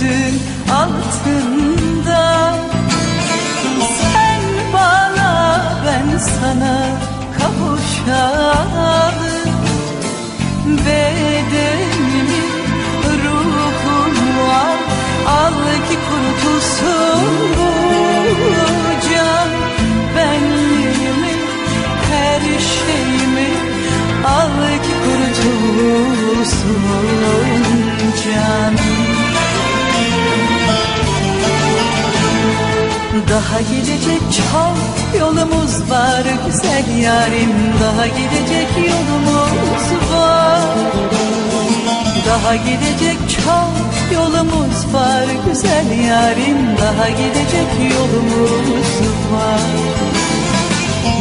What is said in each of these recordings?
güldün altında. Sen bana ben sana kavuşalım. Ve Daha gidecek çok yolumuz var güzel yarim. Daha gidecek yolumuz var. Daha gidecek çok yolumuz var güzel yarim. Daha gidecek yolumuz var.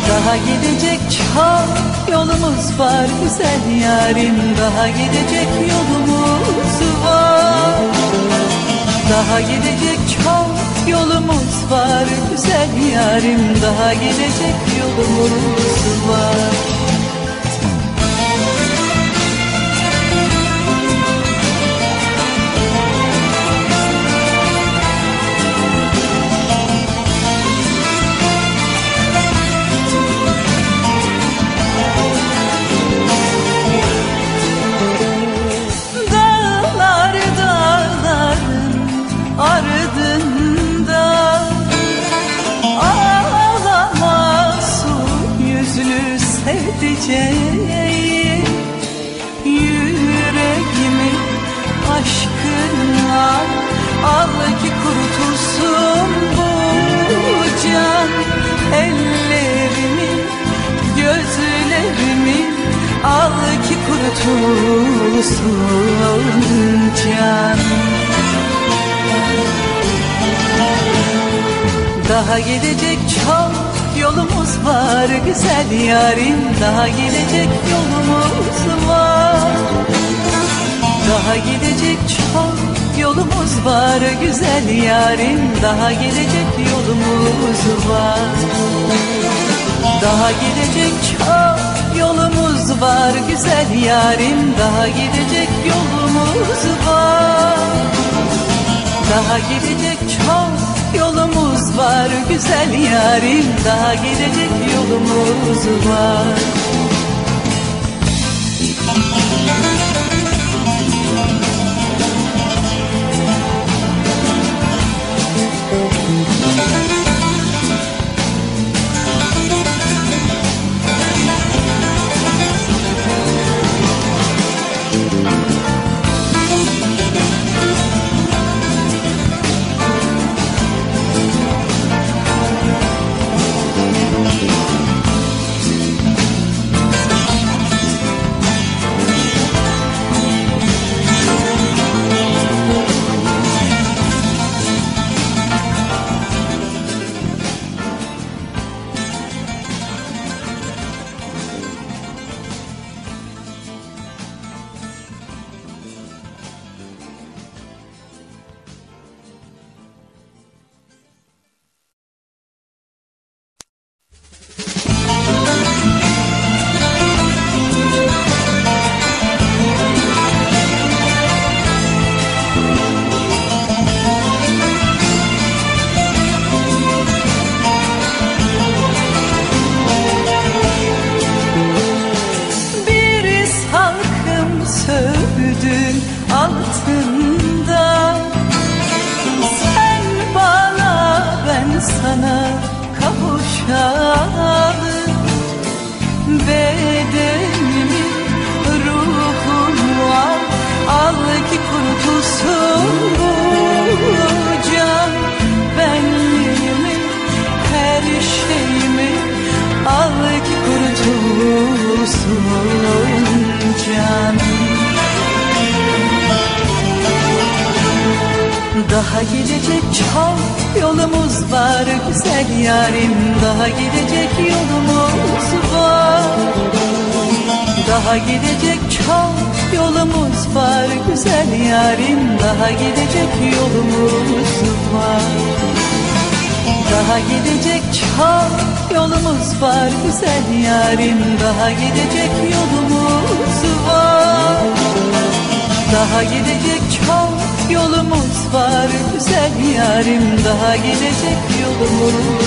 Daha gidecek çok yolumuz var güzel yarim. Daha gidecek yolumuz var Daha gidecek çok yolumuz var. Güzel yarim Daha gidecek yolumuz var sevdiceğim Yüreğimi aşkınla al ki kurutursun bu can. Ellerimi gözlerimi al ki kurutursun can. Daha gidecek çok yolumuz var güzel yarim Daha gidecek yolumuz var. Daha gidecek çok yolumuz var güzel yarim Daha gidecek yolumuz var. Daha gidecek çok yolumuz var güzel yarim Daha gidecek yolumuz var. Daha gidecek çok var güzel yarim Daha gidecek yolumuz var Daha gidecek çok yolumuz var güzel yarim. Daha gidecek yolumuz var. Daha gidecek çok yolumuz var güzel yarim. Daha gidecek yolumuz var. Daha gidecek çok yolumuz var güzel yarim. Daha gidecek yolumuz var Daha gidecek çok yolumuz var. Güzel yarim Daha gidecek yolumuz